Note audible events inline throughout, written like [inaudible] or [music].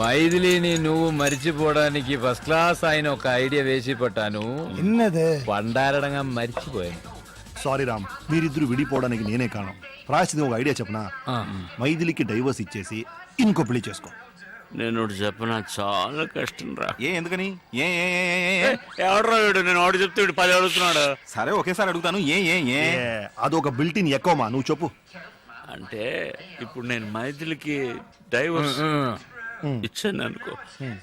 మైథిలిని నువ్వు మరిచిపోవడానికి first class ఆయన ఒక ఐడియా వేసి పట్టాను என்னது పండారడంగా మర్చిపోయాను సారీ రామ్ మీరిద్దరు విడిపోవడానికి నేనే కారణం రాసిది ఒక ఐడియా చెప్పనా మైథిలికి డైవర్స్ ఇచ్చేసి ఇంకో పెళ్లి చేసుకో నేను ఒకటి చెప్పనా చాలా కష్టం రా ఏ ఎందుకని ఏ ఏ ఏ, ఏ, ఏ, ఏ? ఎవడరా వీడు నేను ఒకటి చెప్తే వీడు పది అడుగుతున్నాడు సరే ఒకేసారి అడుగుతాను ఏ ఏ ఏ ఏ, అదొక బిల్టిన్ ఎక్కువమా నువ్వు చెప్పు అంటే ఇప్పుడు నేను మైథిలికి డైవర్స్ ఇచ్చాను అనుకో.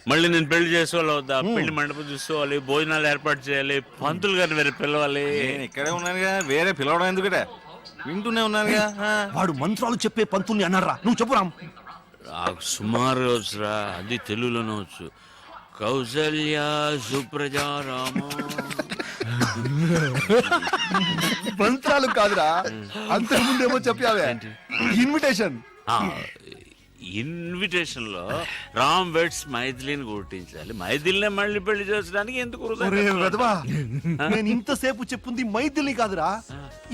మళ్ళీ నేను పెళ్ళి చేసుకోవాలి వద్దా పెళ్ళి మండపం చూసుకోవాలి భోజనాలు ఏర్పాటు చేయాలి పంతులు గారిని వేరే పిలవాలి. నేను ఇక్కడే ఉన్నానుగా వేరే పిలవడం ఎందుకట వింటూనే ఉన్నానుగా ఆ. వాడు మంత్రాలు చెప్పే పంతుల్ని అన్నారా నువ్వు చెప్పు రామ్. నాకు సుమారు వచ్చురా అది తెలుగులోనే వచ్చు. కౌసల్య సుప్రజారామ. మంత్రాలు కాదురా. అంతకుముందేమో చెప్పావే. ఇన్విటేషన్ ఇన్విటేషన్లో రామ్ వెడ్స్ మైథిలిని గుర్తించాలి మైథిలినే మళ్ళీ పెళ్ళి చేసడానికి ఎందుకు వృధా ఒరే ఖర్చు? వెధవా, నేను ఇంతసేపు చెప్పుంది మైథిలి కాదురా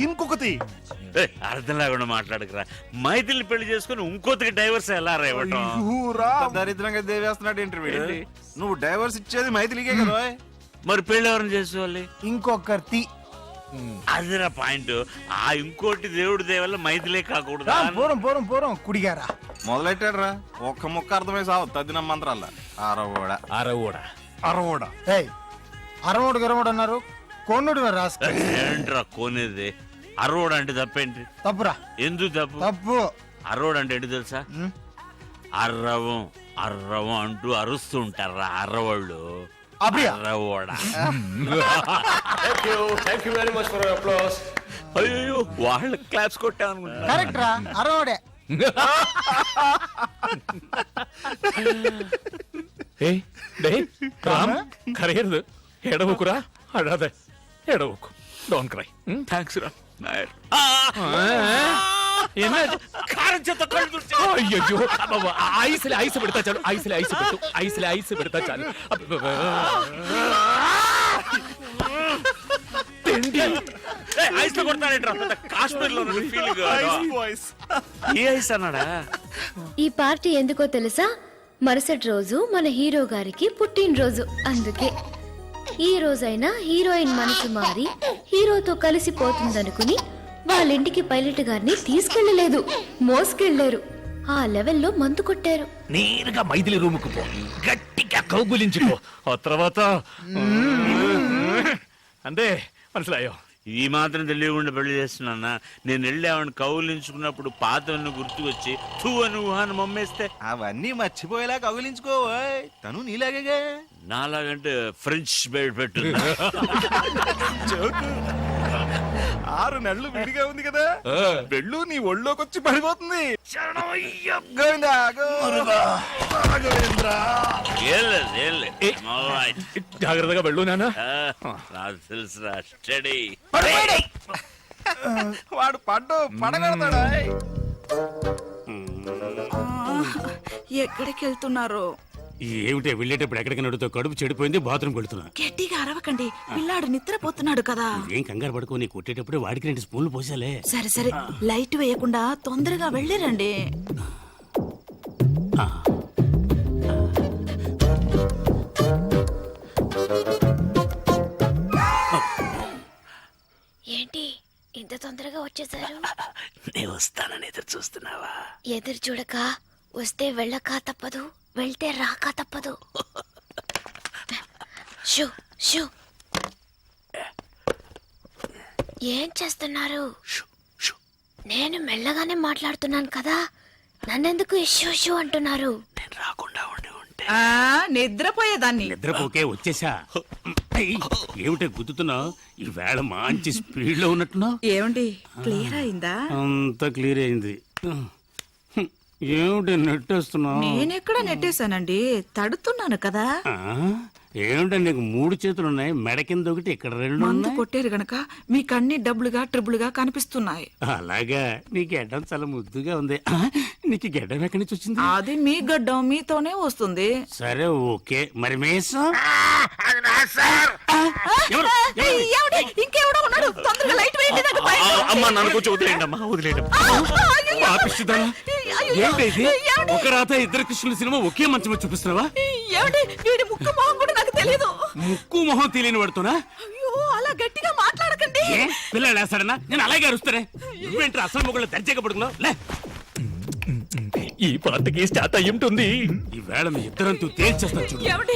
ఇంకొకటి. ఏయ్, అర్థం లేకుండా మాట్లాడకురా. మైథిలి పెళ్ళి చేసుకుని ఇంకోతికి డైవర్స్ ఎలా రా ఇవ్వటం. ఊరా. దరిద్రంగా దేవేస్తున్నాడు ఇంటర్వ్యూ నువ్వు డైవర్స్ ఇచ్చేది మైథిలికే కదా. మరి పెళ్ళి ఎవరిని చేసుకోవాలి ఇంకొకటి అదిరా పాయింట్. ఆ ఇంకోటి దేవుడి దేవల్ల మైథిలే కాకూడదా. పోరం పోరం పోరం. కుడిగారా. మొదలెట్టాడు రా ఒక్క ముక్క అర్థమై సావు తద్దిన మంత్రాల ఆరో కూడా అరవూడ. అరవోడా. ఏయ్ అరవడు గరవడు అన్నారు. కొన్నుడు రాస్క ఏంట్రా కోనేది? అరవడు అంటే తప్పేంటి? తప్పురా. ఎందుకు తప్పు? తప్పు. అరవడు అంటే ఏంటి తెలుసా? అర్రవం అర్రవం అంటూ అరుస్తూ ఉంటారా అర్రవాళ్ళు? అప్పుడియా? అర్రవోడా అయ్యో వాళ్ళ క్లాప్స్ కొట్టామనుకుంటా కరెక్ట్ రా. అరవడే. డేయ్ రామ్ కరగదు ఎడవకురా అడాదే ఎడవకు డోంట్ క్రై థ్యాంక్స్ రా. నాయర్ ఏనాది కారం చేత కళ్ళు అబ్బబ్బ, ఐస్లే ఐస్ పెడతా చాలు ఐస్లే ఐస్ పెట్టు ఐస్లే ఐస్ పెడతా చాలు. అబ్బబ్బ. తిండి. ఏయ్, ఐస్తో కొడతాడేంట్రా పెద్ద కాశ్మీర్లో ఫీలింగ్ ఏ ఐస్ అన్నాడా? ఈ పార్టీ ఎందుకో తెలుసా? మరుసటి రోజు మన హీరో గారికి పుట్టినరోజు. అందుకే ఈ రోజైనా హీరోయిన్ మనసు మారి హీరోతో కలిసిపోతుందనుకుని వాళ్ళ ఇంటికి పైలట్ గారిని తీసుకెళ్ళలేదు. మోసుకెళ్ళారు ఆ లెవెల్లో మందు కొట్టారు. నేరుగా మైథిలి రూముకు పో. గట్టిగా కౌగులించుకో. ఆ తర్వాత? అంతే మనసులాయో. ఈ మాత్రం తెలియకుండా పెళ్ళి చేస్తున్నా నేను వెళ్ళి ఆవిడ కౌలించుకున్నప్పుడు పాతవన్నీ గుర్తుకొచ్చి తూ అని ఊహాన్ని మమ్మేస్తే. అవన్నీ మర్చిపోయేలా కౌగిలించుకో ఓయ్. తను నీలాగే నాలాగంటే ఫ్రెంచ్ బెడ్ పెట్టు ఆరు నెలలు విడిగా ఉంది కదా. వెళ్ళు నీ ఒళ్ళోకి వచ్చి పడిపోతుంది. జాగ్రత్తగా వెళ్ళు స్టడీ. వాడు పడ్డు పడగడతాడా? ఎక్కడికి వెళ్తున్నారు? ఏమిటే వెళ్ళేటప్పుడు ఎక్కడికి నడుతో కడుపు చెడిపోయింది బాత్రూమ్ వెళ్తున్నా గట్టిగా అరవకండి. పిల్లాడు నిద్రపోతున్నాడు కదా. ఏం కంగారు పడుకో నీ కొట్టేటప్పుడు వాడికి రెండు స్పూన్లు పోసాలే. సరే సరే. లైట్ వేయకుండా తొందరగా వెళ్ళిరండి. ఏంటి ఇంత తొందరగా వచ్చేసారు? [laughs] నేను వస్తానని ఎదురు చూస్తున్నావా? ఎదురు చూడక వస్తే వెళ్ళక తప్పదు వెళ్తే రాక తప్పదు. షూ షూ. ఏం చేస్తున్నారు? నేను మెల్లగానే మాట్లాడుతున్నాను కదా నన్నెందుకు ఇష్యూ షూ అంటున్నారు? నేను రాకుండా ఉండి ఉంటే. ఆ నిద్రపోయేదాన్ని. నిద్రపోకే వచ్చేసా? ఏయ్, ఏమిటే గుద్దుతున్నావు ఈ వేళ మంచి స్పీడ్లో ఉన్నట్టున్నావు. ఏమండి క్లియర్ అయిందా? అంత క్లియర్ అయింది. ఏమిటి నెట్టేస్తున్నావు? నేనెక్కడ నెట్టేశానండి? తడుతున్నాను కదా. ఆ, ఏమిటి నీకు మూడు చేతులు ఉన్నాయి మెడ కింద ఒకటి ఇక్కడ రెండు మందు ఉన్నాయి? కొట్టారు గనక మీకు అన్ని డబ్బులుగా ట్రిబులుగా కనిపిస్తున్నాయి. అలాగా. నీ గెడ్డం చాలా ముద్దుగా ఉంది. ఆ, నీకు ఈ గెడ్డం ఎక్కడి నుంచి వచ్చింది? అది మీ గడ్డం మీతోనే వస్తుంది. సరే ఓకే. మరి మేసం? ఎవరు? ఏయ్, ఏమండి? ఇంకెవడో ఉన్నాడు. తొందరగా లైట్ వేయండి నాకు. అమ్మా నన్ను కొంచెం వదిలేయండి అమ్మా వదిలేయండి ఏంటి? ఒక రాత ఇద్దరు కృష్ణుల సినిమా ఒకే మంచం చూపిస్తున్నావా? ఏమిటి వీడి ముక్కు మొహం కూడా నాకు తెలియదు ముక్కు మొహం తెలియని పడుతున్నా అయ్యో అలా గట్టిగా మాట్లాడకండి. ఏ? పిల్లలు వేస్తాడన్నా నేను అలాగే అరుస్తానే. నువ్వేంటి అసలు మొగుళ్ళు దర్జాగా పడుకున్నావు? లే. ఈ పాటకి స్టార్ట్ అయ్యి ఉంటుంది ఈ వేళ మీ ఇద్దరంతూ తేల్చేస్తాను చూడు. ఏమిటి?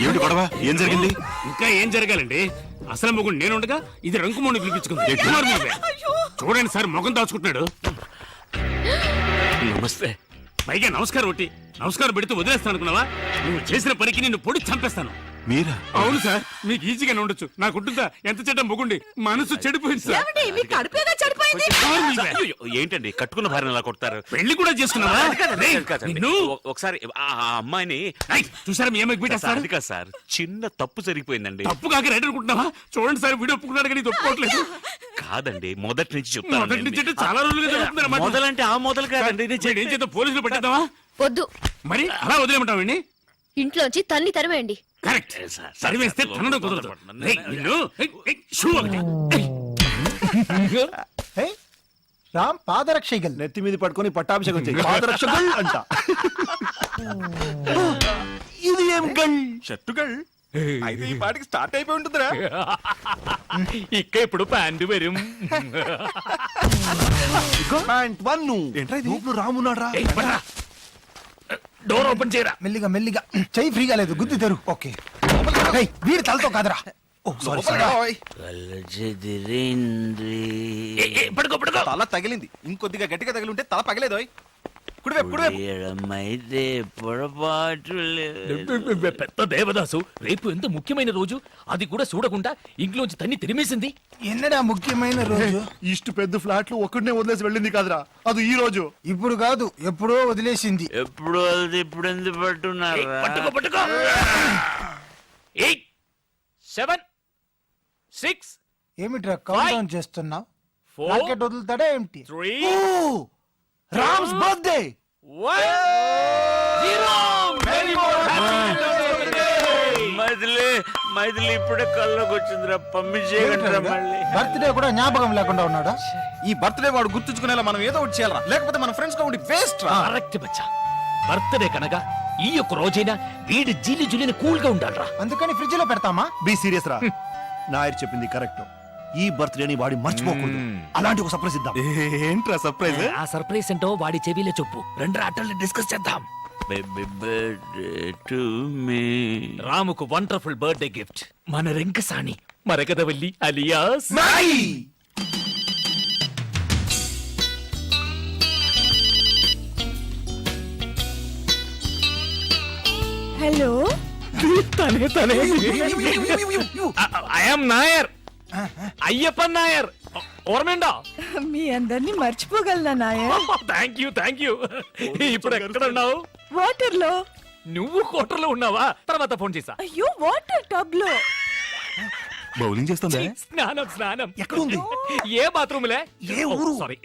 ఏమిటి గొడవ? ఏం జరిగింది? ఇంకా ఏం జరగాలండి? అసలు మొగుడు నేను ఉండగా ఇది రంకుమోని పిలిపించుకుంది. చూడండి సార్ మొగం దాచుకుంటున్నాడు. నమస్తే. పైగా నమస్కారం ఒకటి. నమస్కారం పెడితే వదిలేస్తాను అనుకున్నావా? నువ్వు చేసిన పనికి నిన్ను పొడి చంపేస్తాను. మీరా? అవును సార్ మీకు ఈజీగానే ఉండొచ్చు. నాకుంటుందా ఎంత చెడ్డ మొగుండి? మనసు చెడిపోయింది సార్. ఏమిటి మీ కడుపేగా చెడిపోయింది? కుమార్ మీదే. అయ్యో, ఏంటండి కట్టుకున్న భార్యను అలా కొడతారు? పెళ్ళి కూడా చేసుకున్నావా? రేయ్, కాదండి. నిన్ను ఒ- ఒకసారి ఆ ఆ అమ్మాయిని రేయ్, చూసారా మీ అమ్మకి సార్, పెట్టేస్తారు అది కాదు సార్ చిన్న తప్పు జరిగిపోయిందండి. తప్పు కాక రైట్ అనుకుంటున్నావా? చూడండి సార్ వీడియో ఒప్పుకున్నాడు కానీ ఇది ఒప్పుకోవట్లేదు. కాదండి మొదటి నుంచి మొదటి నుంచి అంటే చెప్తాను చాలా రోజులుగా జరుగుతుంది అన్నమాట. మొదలంటే ఆ మొదలు కాదండి నేను ఏం చేద్దాం? పోలీసులు పట్టేద్దామా? వద్దు. మరి అలా వదిలేమంటావండి ఇంట్లోంచి తన్ని తరివేయండి కరెక్ట్. సార్, తనడం కుదరదు నిన్ను షూ ఒకటి. రామ్ పాదరక్షగల్. నెత్తి మీద పట్టుకొని పట్టాభిషేకం చేయి. పాదరక్షకుల్ అంట. ఇది ఏం గల్? షర్టుగల్. అయితే ఈ పాటికి స్టార్ట్ అయిపోయి ఉంటుందిరా. ఇక్క ఇప్పుడు ప్యాంటు వരും ప్యాంట్. వన్ నువ్వు రామున్నాడు రా. డోర్ ఓపెన్ చేయరా? మెల్లిగా మెల్లిగా. చెయ్యి ఫ్రీగా లేదు గుద్ది తెరు. ఓకే. వీడి తలతో కాదురా. ఓ సారీ సారీ. ఏ, ఏ, పడుకో పడుకో. తల తగిలింది. ఇంకొద్దిగా గట్టిగా తగిలి ఉంటే తల పగలేదు కుడివైపు కుడివైపు. అయితే పొరపాటు పెద్ద దేవదాసు రేపు ఎంత ముఖ్యమైన రోజు? అది కూడా చూడకుండా ఇంట్లోంచి తన్ని తిరిమేసింది. ఎన్నడా ముఖ్యమైన రోజు? ఇಷ್ಟು పెద్ద ఫ్లాట్లు ఒక్కడనే వదిలేసి వెళ్ళింది కాదురా. అది ఈ రోజు. ఇప్పుడు కాదు ఎప్పుడో వదిలేసింది. ఎప్పుడు ఇప్పుడు ఎందుకు పట్టున్నారా పట్టుకో పట్టుకో. ఎయిట్ సెవెన్ సిక్స్ ఏమిట్రా కౌంట్ డౌన్ చేస్తున్నావు? ఫోర్ రాకెట్ వదులుతాడా ఏమిటి త్రీ రామ్స్ బర్త్డే మైథిలి మైథిలి ఇప్పుడే కల్లోకి వచ్చిందిరా. పంపించేయగలరా మళ్ళీ. బర్త్డే కూడా జ్ఞాపకం లేకుండా ఉన్నాడా? ఈ బర్త్డే వాడు గుర్తుంచుకునేలా మనం ఏదో ఒకటి చేయాలరా. లేకపోతే మన ఫ్రెండ్స్గా ఉండి వేస్ట్ రా. కరెక్ట్ బచ్చా. బర్త్డే కనుక ఈ యొక్క రోజైనా వీడి జిల్లి జుల్లిని కూల్గా ఉండాలరా. అందుకని ఫ్రిడ్జ్లో పెడతామా? బి సీరియస్ రా. నాయర్ చెప్పింది కరెక్ట్ ఈ బర్త్డేని వాడి మర్చిపోకూడదు. అలాంటి ఒక సర్ప్రైజ్ ఇద్దాం. ఏంట్రా సర్ప్రైజ్ ఆ సర్ప్రైజ్ ఏంటో వాడి చెవిలో చెప్పు. రెండు ఆటల్ని డిస్కస్ చేద్దాం. బేబీ బర్త్డే టు మీ రాముకు వండర్ఫుల్ బర్త్డే గిఫ్ట్ మన రెంకసాణి మరకదవల్లి అలియాస్ హలో తనే తనే. ఐఎమ్ నాయర్ అయ్యప్పన్ నాయర్. ఓర్మండా మీ అందరినీ మర్చిపోగలనా Nair? Thank you thank you ఇప్పుడు ఎక్కడ ఉన్నావు? వాటర్లో నువ్వు కోటర్లో ఉన్నావా? తర్వాత ఫోన్ చేసా అయ్యో వాటర్ టబ్లో బౌలింగ్ చేస్తుందా? స్నానం స్నానం. ఎక్కడుంది? ఏ బాత్రూమ్లే? ఏ ఊరు? సారీ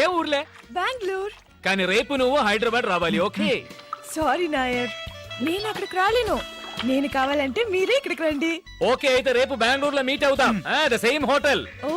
ఏ ఊర్లే? బెంగళూరు. కానీ రేపు నువ్వు హైదరాబాద్ రావాలి ఓకే? సారీ నాయర్. నేను అక్కడికి రాలేను. నేను కావాలంటే మీరే ఇక్కడికి రండి. ఓకే అయితే రేపు బెంగళూరులో మీట్ అవుతాం. The same hotel oh